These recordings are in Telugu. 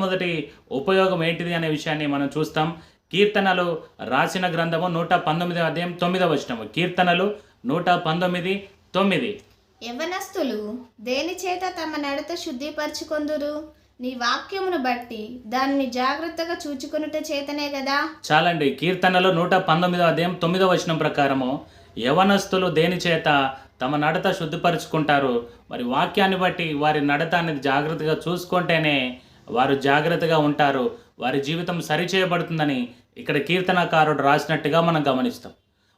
మొదటి ఉపయోగం ఏంటిది అనే విషయాన్ని మనం చూస్తాం. కీర్తనలు రాసిన గ్రంథము నూట పంతొమ్మిది అధ్యాయం తొమ్మిదవ వచనము. కీర్తనలు నూట పంతొమ్మిది తొమ్మిది. యవనస్తులు దేని చేత తమ నడత శుద్ధిపరచుకొందురు? నీ వాక్యమును బట్టి దాన్ని జాగ్రత్తగా చూచుకొనుట చేతనే కదా చాలండి. కీర్తనలు నూట పంతొమ్మిదవ అధ్యాయం తొమ్మిదవ వచనం ప్రకారము యవనస్తులు దేని చేత తమ నడత శుద్ధిపరుచుకుంటారు? మరి వాక్యాన్ని బట్టి వారి నడత అనేది జాగ్రత్తగా చూసుకుంటేనే వారు జాగ్రత్తగా ఉంటారు వారి జీవితం సరిచేయబడుతుందని ఇక్కడ కీర్తనకారుడు రాసినట్టుగా మనం గమనిస్తాం.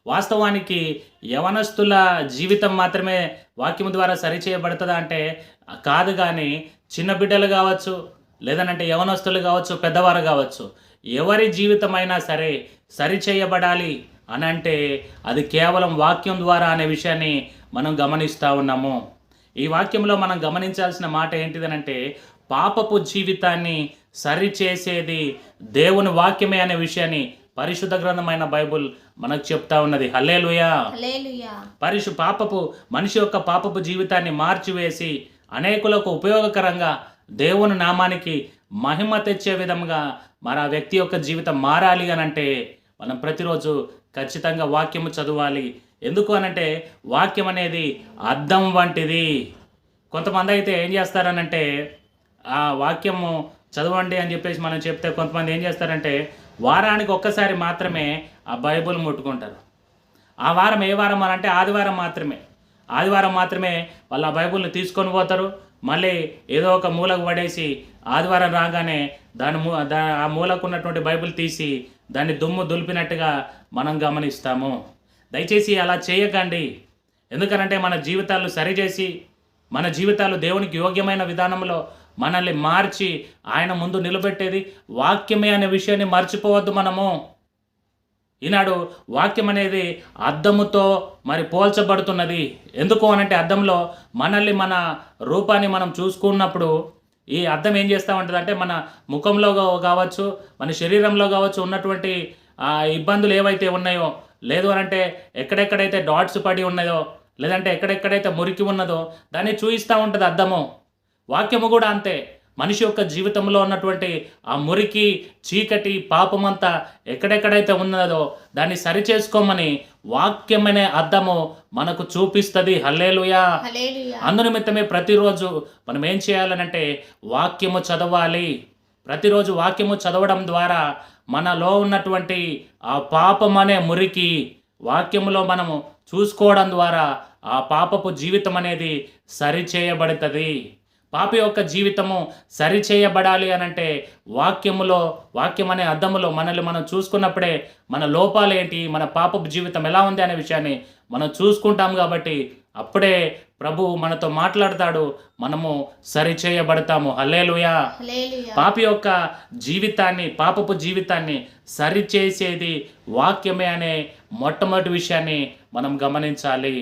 వాస్తవానికి యవనస్తుల జీవితం మాత్రమే వాక్యం ద్వారా సరిచేయబడుతుందా అంటే కాదు కానీ చిన్న బిడ్డలు కావచ్చు లేదనంటే యవనస్తులు కావచ్చు పెద్దవారు కావచ్చు ఎవరి జీవితమైనా సరే సరిచేయబడాలి అని అంటే అది కేవలం వాక్యం ద్వారా అనే విషయాన్ని మనం గమనిస్తూ ఉన్నాము. ఈ వాక్యంలో మనం గమనించాల్సిన మాట ఏంటిదనంటే పాపపు జీవితాన్ని సరిచేసేది దేవుని వాక్యమే అనే విషయాన్ని పరిశుద్ధ గ్రంథమైన బైబుల్ మనకు చెప్తా ఉన్నది. హల్లేలుయా. పరిశు పాపపు మనిషి యొక్క పాపపు జీవితాన్ని మార్చివేసి అనేకులకు ఉపయోగకరంగా దేవుని నామానికి మహిమ తెచ్చే విధంగా మరి ఆ వ్యక్తి యొక్క జీవితం మారాలి అని అంటే మనం ప్రతిరోజు ఖచ్చితంగా వాక్యము చదవాలి. ఎందుకు అనంటే వాక్యం అనేది అద్దం వంటిది. కొంతమంది అయితే ఏం చేస్తారనంటే ఆ వాక్యము చదవండి అని చెప్పేసి మనం చెప్తే కొంతమంది ఏం చేస్తారంటే వారానికి ఒక్కసారి మాత్రమే ఆ బైబుల్ ముట్టుకుంటారు. ఆ వారం ఏ వారం అని అంటే ఆదివారం మాత్రమే. ఆదివారం మాత్రమే వాళ్ళు ఆ బైబుల్ని తీసుకొని పోతారు. మళ్ళీ ఏదో ఒక మూలకు పడేసి ఆదివారం రాగానే దాని మూ దా ఆ మూలకు ఉన్నటువంటి బైబిల్ తీసి దాన్ని దుమ్ము దులిపినట్టుగా మనం గమనిస్తాము. దయచేసి అలా చేయకండి. ఎందుకనంటే మన జీవితాలు సరిచేసి మన జీవితాలు దేవునికి యోగ్యమైన విధానంలో మనల్ని మార్చి ఆయన ముందు నిలబెట్టేది వాక్యమే అనే విషయాన్ని మర్చిపోవద్దు మనము. ఈనాడు వాక్యం అనేది అద్దముతో మరి పోల్చబడుతున్నది. ఎందుకు అనంటే అద్దంలో మనల్ని మన రూపాన్ని మనం చూసుకున్నప్పుడు ఈ అద్దం ఏం చేస్తూ ఉంటుంది అంటే మన ముఖంలో కావచ్చు మన శరీరంలో కావచ్చు ఉన్నటువంటి ఇబ్బందులు ఏవైతే ఉన్నాయో లేదు అనంటే ఎక్కడెక్కడైతే డాట్స్ పడి ఉన్నాయో లేదంటే ఎక్కడెక్కడైతే మురికి ఉన్నదో దాన్ని చూపిస్తూ ఉంటుంది అద్దము. వాక్యము కూడా అంతే. మనిషి యొక్క జీవితంలో ఉన్నటువంటి ఆ మురికి చీకటి పాపమంతా ఎక్కడెక్కడైతే ఉన్నదో దాన్ని సరిచేసుకోమని వాక్యమనే అర్థము మనకు చూపిస్తుంది. హల్లేలుయా. అందునిమిత్తమే ప్రతిరోజు మనం ఏం చేయాలనంటే వాక్యము చదవాలి. ప్రతిరోజు వాక్యము చదవడం ద్వారా మనలో ఉన్నటువంటి ఆ పాపం అనే మురికి వాక్యములో మనము చూసుకోవడం ద్వారా ఆ పాపపు జీవితం అనేది సరిచేయబడుతుంది. పాప యొక్క జీవితము సరిచేయబడాలి అనంటే వాక్యములో వాక్యం అనే అద్దములో మనల్ని మనం చూసుకున్నప్పుడే మన లోపాలు ఏంటి మన పాపపు జీవితం ఎలా ఉంది అనే విషయాన్ని మనం చూసుకుంటాం కాబట్టి అప్పుడే ప్రభు మనతో మాట్లాడతాడు మనము సరిచేయబడతాము. హల్లెలూయా. పాపి యొక్క జీవితాన్ని పాపపు జీవితాన్ని సరిచేసేది వాక్యమే అనే మొట్టమొదటి విషయాన్ని మనం గమనించాలి.